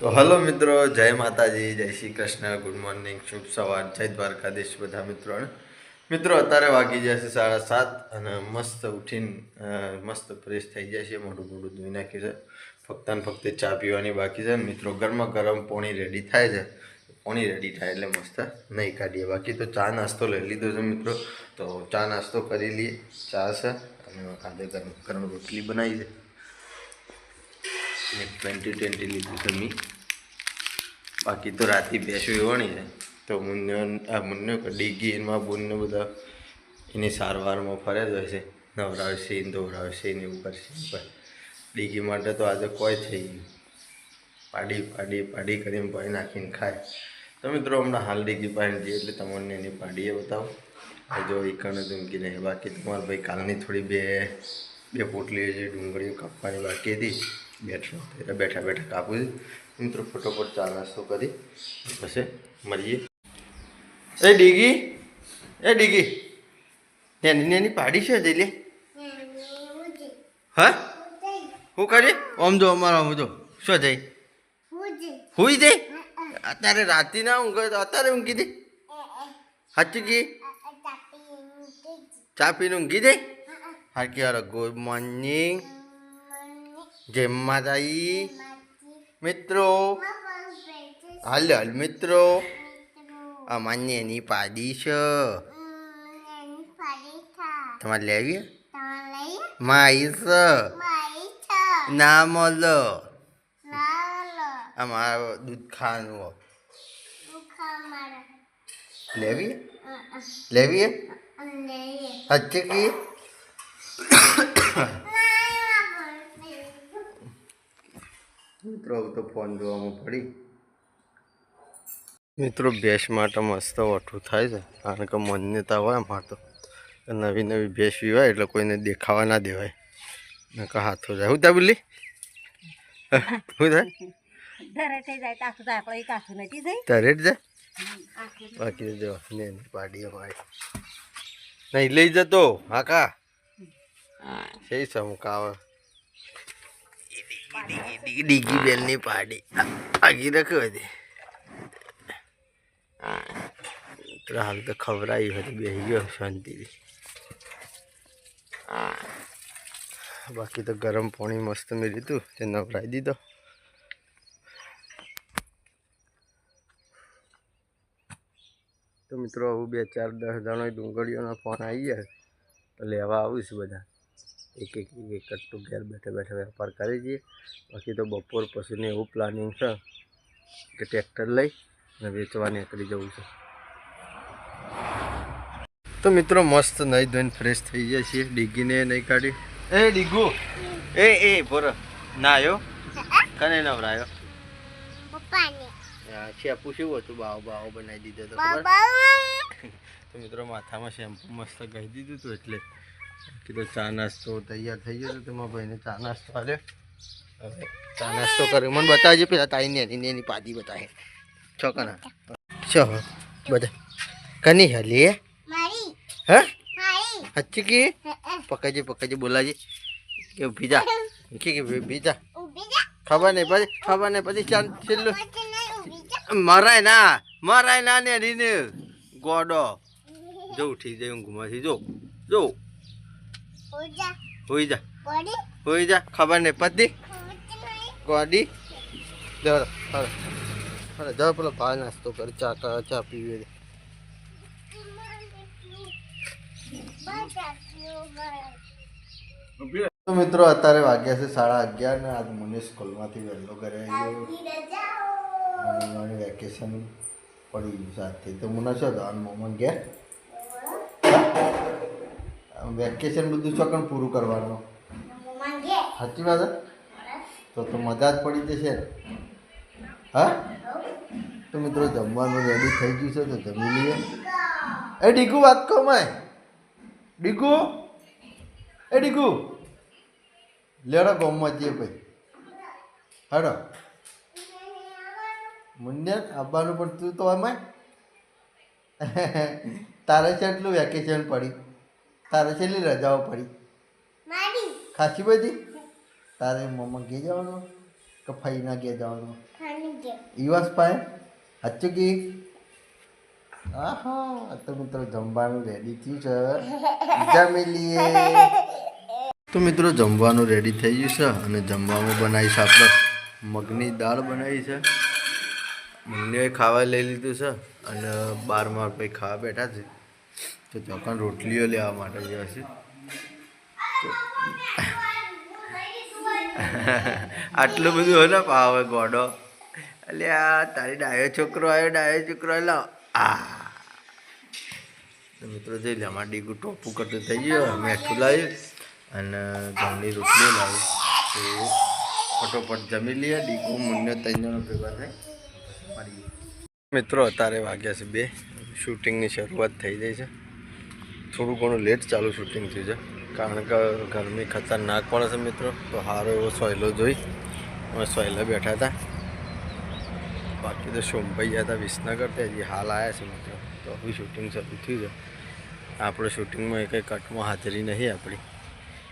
તો હલો મિત્રો, જય માતાજી, જય શ્રી કૃષ્ણ, ગુડ મોર્નિંગ, શુભ સવાર, જય દ્વારકાધીશ બધા મિત્રોને. મિત્રો, અત્યારે વાગી જશે સાડા સાત અને મસ્ત ઉઠીને મસ્ત ફ્રેશ થઈ જાય છે મોઢું મોઢું ધોઈ નાખ્યું છે. ફક્ત ને ફક્ત ચા પીવાની બાકી છે મિત્રો, ગરમા ગરમ પોણી રેડી થાય છે. પોણી રેડી થાય એટલે મસ્ત નહીં કાઢીએ. બાકી તો ચા નાસ્તો લઈ લીધો છે મિત્રો. તો ચા નાસ્તો કરી લઈએ. ચા છે અને આજે ગરમ ગરમ રોટલી બનાવી છે. ને ટ્વેન્ટી ટ્વેન્ટી લીધું તમે બાકી તો રાતે બેસો એવણી છે તો મુન્યો આ મુન્યો ડીગી એમાં બોનને બધા એની સારવારમાં ફરે જ હોય છે. નવરાવશે દોરાવશે ને એવું કરશે. ડીગી માટે તો આજે કોઈ થઈ ગયું પાડી પાડી પાડી કરીને ભાઈ નાખીને ખાય. તો મિત્રો, હમણાં હાલ ડીગી પાણી જઈએ એટલે તમને એની પાડીએ બતાવો. આ જો ઈકણ ધૂમકી નહીં બાકી તમારા ભાઈ કાલની થોડી બે બે પોટલી જે ડુંગળીઓ કાપવાની બાકી હતી. બેઠો, બેઠા બેઠા કાપું મિત્રો, ફટોફટ ચા નાસ્તો કરી, પછી મળીએ. એ ડીગી એ ડીગી, નેની નેની પાડી છે લે. હા? હું કરી? આમ અમારા હું શું જઈ હુઈ જઈ? અત્યારે રાતે ના ઊંઘ, અત્યારે ઊંઘી દે હાચી કી? ચા પીને ઊંઘી દે હાકી કે ગુડ મોર્નિંગ. જય માતાજી. મિત્રો. હાલ હાલ મિત્રો. આ એની પાડી છે. તમારે લેવી માઈ છે. ના મળો. અમારો દૂધ ખાવાનું લેવી લેવી હજી કી? મિત્રો તો ફોન જોવામાં પડી. મિત્રો ભેંસ માટે મસ્ત ઓઠું થાય છે કારણ કે માન્યતા હોય અમારે તો. નવી નવી ભેંસ હોય એટલે કોઈને દેખાવા ના દેવાય. નકા હાથો જાય. હું ત્યાં બોલી શું થાય? ઘરે જાય જ બાકી જો ને પાડી અમારી નહીં લઈ જતો. હા કા? છે સમકાવ. ડીગી બેલની પાડી આગી રખ્યો હતી તો હાલ તો ખવડાવી હતી બેસી ગયો શાંતિથી બાકી તો ગરમ પાણી મસ્ત મેં લીધું તે નવરાઈ દીધો તો મિત્રો હું બે ચાર દસ જણો ડુંગળીઓના ફોન આવી ગયા તો લેવા આવીશ બધા એક એક એક કટ્ટું ઘેર બેઠે બેઠે વેપાર કરી દઈએ. બાકી તો બપોર પછીને એવું પ્લાનિંગ છે કે ટ્રેક્ટર લઈ અને વેચવા નીકળી જવું છે. તો મિત્રો મસ્ત નહીં ધોઈને ફ્રેશ થઈ જાય છીએ. ડીગીને નહીં કાઢી. એ ડીગુ એ એ બોર ના આવ્યો કને નવરાયો? શેમ્પુ શું હતું? બાવો બાવો બનાવી દીધો તો ખબર? તો મિત્રો માથામાં શેમ્પુ મસ્ત કહી દીધું હતું એટલે કીધું ચા નાસ્તો તૈયાર થઈ ગયો તો તેમાં ભાઈને ચા નાસ્તો આજે હવે ચા નાસ્તો કર્યો. મને બતાવજો પેલા તારી નેની એની પાદી બતાવે. છો કના છો બધા. કની હલી હે? હચ્ચી કી? પકડજે પકડજે બોલાજે કે ભીજા કે કે ભીજા ખબર નહીં પછી ખબર નહીં પછી ચાલ છેલ્લું મરાય ના મરાય ના ને રીને ગોડો. જો ઉઠી જાય ઊંઘમાંથી જો. જો. હોઈ જા હોઈ જા ખબર નહીં પતિ? ગોડી. જરો હરો હરો જાઓ પેલો ભા નાસ્તો કર ચા ચા પીવે. તો મિત્રો અત્યારે વાગ્યા છે સાડા અગિયાર ને આજ મને સ્કૂલમાંથી વહેલો ઘરે આવી ગયો વેકેશન પડી ગયું સાથે તો મને છો જવાનું મોમાં ઘેર? વેકેશન બધું ચોકન પૂરું કરવાનું? સાચી વાત? તો તો મજા જ પડી જશે. હા? તો મિત્રો જમવાનું રેડી થઈ ગયું છે તો જમી લઈએ. એ ડીકુ વાત કહો માય. ડીકુ? એ ડીકુ? લેડો ગમમાં જઈએ ભાઈ. હાડો. મુન્યા આવવાનું પણ તું તો અમાય તારે છે એટલું વેકેશન પડી. તારે છેલ્લી રજાઓ પડી. ખાસી બધી? તારે મમ્મા ઘે જવાનું? કે ફઈના ઘે જવાનું? ઈવાસ પાય સાચું કી? આહા તો મિત્રો જમવાનું રેડી થયું છે. જમી લઈએ તો મિત્રો જમવાનું રેડી થઈ ગયું છે અને જમવાનું બનાવી છે આપણે મગની દાળ બનાવી છે. મમ્મીએ ખાવા લઈ લીધું છે અને બારમાં ભાઈ ખાવા બેઠા છે. તો ચોકન રોટલીઓ લેવા માટે ગયા છે. આટલું બધું હોય ને પાવે ગોડો. એટલે આ તારી ડાયો છોકરો આવ્યો, ડાયો છોકરો આવ્યો આ. મિત્રો જોઈ લે અમારે ડીગું ટોપું કરતું થઈ ગયું મેઠું લાવ્યું અને ઘઉંની રોટલી લાવી. તો ફટોફટ જમી લઈએ, ડીગું મુન્ને ત્રણ ભેગા થાય. મિત્રો, અત્યારે વાગ્યા છે બે. શૂટિંગની શરૂઆત થઈ જાય છે. થોડું ઘણું લેટ ચાલુ શૂટિંગ થયું છે કારણ કે ગરમી ખતરનાક પડે છે મિત્રો. તો સારો એવો સોયલો જોઈ. અમે સોયલા બેઠા હતા. બાકી તો સોમભાઈ ગયા હતા વિસનગર. તે હજી હાલ આવ્યા છે મિત્રો. તો હવે શૂટિંગ શરૂ થયું છે આપણે શૂટિંગમાં એ કંઈ કટમાં હાજરી નહીં આપણી.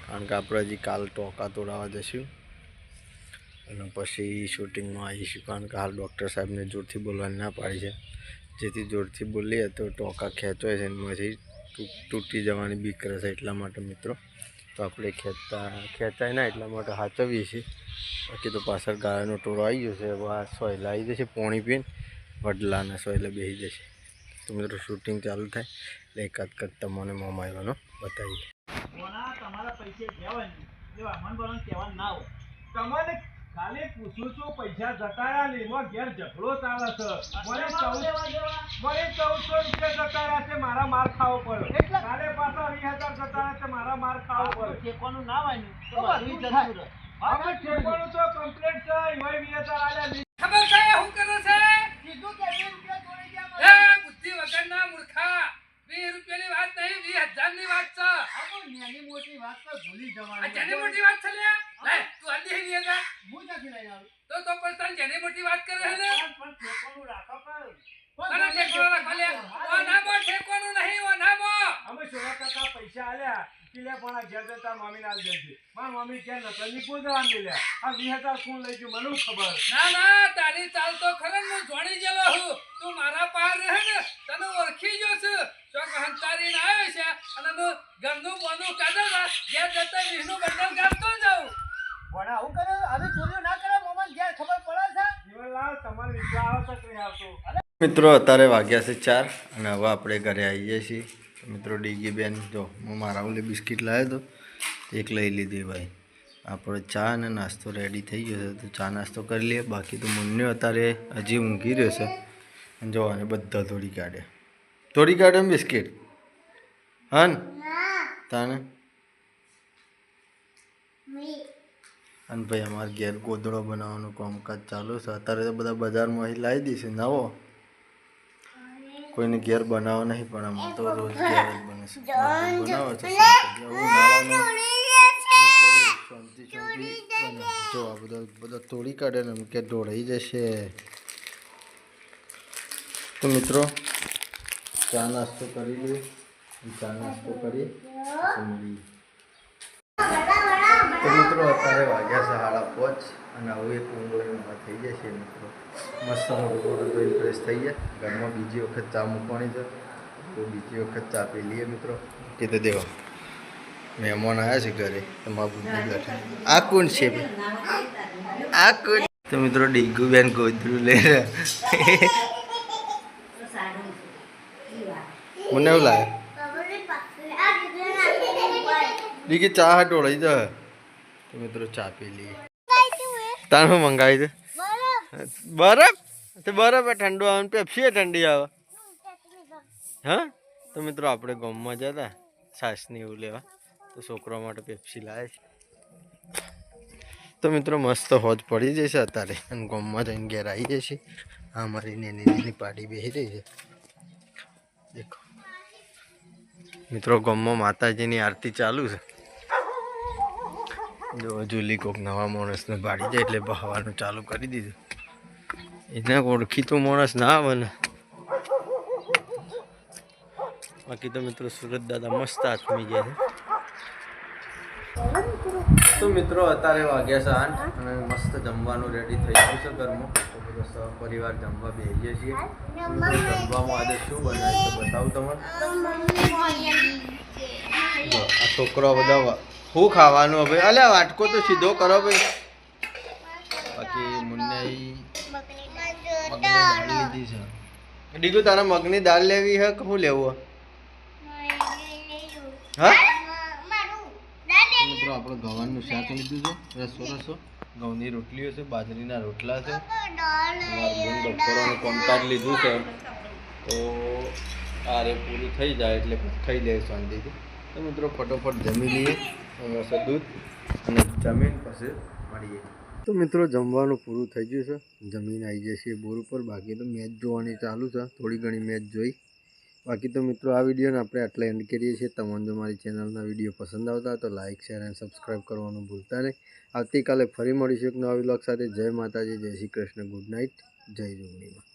કારણ કે આપણે હજી કાલ ટોકા તોડાવવા જઈશું અને પછી શૂટિંગમાં આવીશું. કારણ કે હાલ ડૉક્ટર સાહેબને જોરથી બોલવાની ના પાડી છે. જેથી જોરથી બોલીએ તો ટોકા ખેંચો છે એમાંથી તૂટી જવાની બીક રહેશે એટલા માટે મિત્રો. તો આપણે ખેંચતા, ખેંચાય ના એટલા માટે સાચવીએ છીએ. બાકી તો પાછળ ગાયનો ટોળો આવી ગયો છે. આ સોયલા આવી જશે પોણી પીને. વડલાના સોયલા બેસી જશે. તો મિત્રો શૂટિંગ ચાલુ થાય. એટલે એકાદ કદ તમને મોમાયવાનો બતાવીએ. તમારા પૈસે કહેવાનું તમને ખાલી પૂછું છું પૈસા જતા નહીં એમાં ઘેર ઝઘડો ચાલે છે. મને ચૌદ મને ચૌદસો રૂપિયા જતા છે મારા માર ખાવો પડે. કાલે પાછા વીસ હજાર જતા છે મારા માર ખાવો પડે. ઠેકવાનું ના હોય ને તો કમ્પ્લેટ છે વીસ હજાર ખબર છે શું કરે છે? કીધું કે વીસ રૂપિયા જોડી ગયા બુદ્ધિ વગરના મૂર્ખા. વીસ રૂપિયાની વાત નહીં વીસ વાત છે. નાની મોટી વાત તો ભૂલી જવાની. જેની મોટી વાત છે લે તું આલી હી લેગા હું લઈ આવ્યું. તો તો પણ તને જેને મોટી વાત કરે છે ને? પણ- પણ રાખો પણ. અરે ઠેકવાનો રાખો લે. ઓ ના બો ઠેકવાનું નહીં ઓ ના બો અમે સોરા કાકા પૈસા આલ્યા. કિલે પણ આ ઘેર જતા આલી દેજે. માર મમ્મી ક્યાં નતા ની જવા મેલ્યા આ વીસ હજાર લઈ ગયું મને ખબર? ના ના તારી ચાલ તો ખરન હું જોણી ગયેલો હું તું મારા પાર રહે ને તને ઓળખી ગયો છું. ચોક હંતારી ના આવ્યો છે અને ઘરનું બોનું કાઢવા ઘેર જતા વિહનું બંડલ કાઢતો જાઉં પણ આવું કરે હવે ચોરીઓ ના કરે મોમાં ઘેર ખબર પડે છે જીવનલાલ તમારે વિશ્વાસ આવે તો નહીં આવતો મિત્રો, અત્યારે વાગ્યા છે ચાર અને હવે આપણે ઘરે આવીએ છીએ. મિત્રો ડીગી બેન જો, હું મારા ઓલી બિસ્કિટ લાવ્યો હતો એક લઈ લીધી ભાઈ. આપણે ચા અને નાસ્તો રેડી થઈ ગયો છે, તો ચા નાસ્તો કરી લઈએ. બાકી તો મુન્યો અત્યારે હજી ઊંઘી રહ્યો છે. અને જો, અને બધા તોડી કાઢે. તોડી કાઢે બિસ્કિટ? હા ને તાને? અને ભાઈ, અમારે ઘેર ગોદડો બનાવવાનું કામકાજ ચાલુ છે. અત્યારે તો બધા બજારમાં લાવી દઈશું નવો? કોઈને ઘેર બનાવો નહીં પણ આમ તો રોજ ઘેર જ બને છે. બનાવે છે. જો આ બધા બધા તોડી કાઢે ને એમ કે ઢોળાઈ જશે. તો મિત્રો ચા નાસ્તો કરી લઈએ ચા નાસ્તો કરી. મિત્રો અત્યારે વાગ્યા સાડા પાંચ અને હવે એક ઊંઘોળીમાં થઈ જશે મિત્રો. મસ્ત મોટું મોટું ફ્રેશ થઈ ગયા. ઘરમાં બીજી વખત ચા મૂકવાની છે. તો બીજી વખત ચા પી લઈએ મિત્રો. કે તો દેવા. મહેમાન આવ્યા છે ઘરે. તમારા બુદ્ધિ આ કોણ છે? આ કોણ? તો મિત્રો ડીગુ બેન ગોદરું લે મને એવું લાગે. ડીગી ચા હા ઓળાઈ જાય તો મિત્રો ચા પી લઈએ તાર શું મંગાવી છે બરફ તો બરફ એ ઠંડુ આવે ને પેપ્સી એ ઠંડી આવે હા તો મિત્રો આપણે ગામમાં જતા છાશને એવું લેવા તો છોકરા માટે પેપ્સી લાવે છે તો મિત્રો મસ્ત હોજ પડી જશે અત્યારે અને ગામમાં જઈને ઘેર આવી જશે આ મારી નેની નેની પાડી બેસી રહી છે દેખો મિત્રો ગામમાં માતાજીની આરતી ચાલુ છે જો જુલી કોક નવા માણસને ભાડી જાય એટલે બહાવાનું ચાલુ કરી દીધું. એને ઓળખી તો માણસ ના આવે ને બાકી તો મિત્રો સુરત દાદા મસ્ત આથમી ગયા છે. તો મિત્રો અત્યારે વાગ્યા છે આઠ અને મસ્ત જમવાનું રેડી થઈ ગયું છે ઘરમાં. તો સહપરિવાર જમવા બેસીએ છીએ. જમવામાં આજે શું બનાવે છે બતાવું તમારે જો, આ છોકરો બધા શું ખાવાનું હવે? અલ્યા વાટકો તો સીધો કરો ભાઈ. બાકી દાળ લીધી છે. ડીગુ તારા મગની દાળ લેવી હે કે શું લેવું હે? આપણે ગવાનું શાક લીધું છે રસો રસો. ઘઉંની રોટલીઓ છે બાજરીના રોટલા છે. બપોરાનું કામકાજ લીધું છે. તો આ રે પૂરું થઈ જાય એટલે ખાઈ લે શાંતિથી. તો મિત્રો ફટોફટ જમી લઈએ મસ્ત દૂધ અને જમીન પછી મળીએ. તો મિત્રો જમવાનું પૂરું થઈ ગયું છે. જમીન આવી જશે બોર ઉપર. બાકી તો મેચ જોવાની ચાલુ છે. થોડી ઘણી મેચ જોઈ. બાકી તો મિત્રો, આ વિડીયોને આપણે આટલા એન્ડ કરીએ છીએ. તમને જો મારી ચેનલના વીડિયો પસંદ આવતા તો લાઇક શેર અને સબસ્ક્રાઈબ કરવાનું ભૂલતા નહીં. આવતીકાલે ફરી મળીશું એક નવા વ્લોગ સાથે. જય માતાજી, જય શ્રી કૃષ્ણ. ગુડ નાઇટ જય જોગણીમાં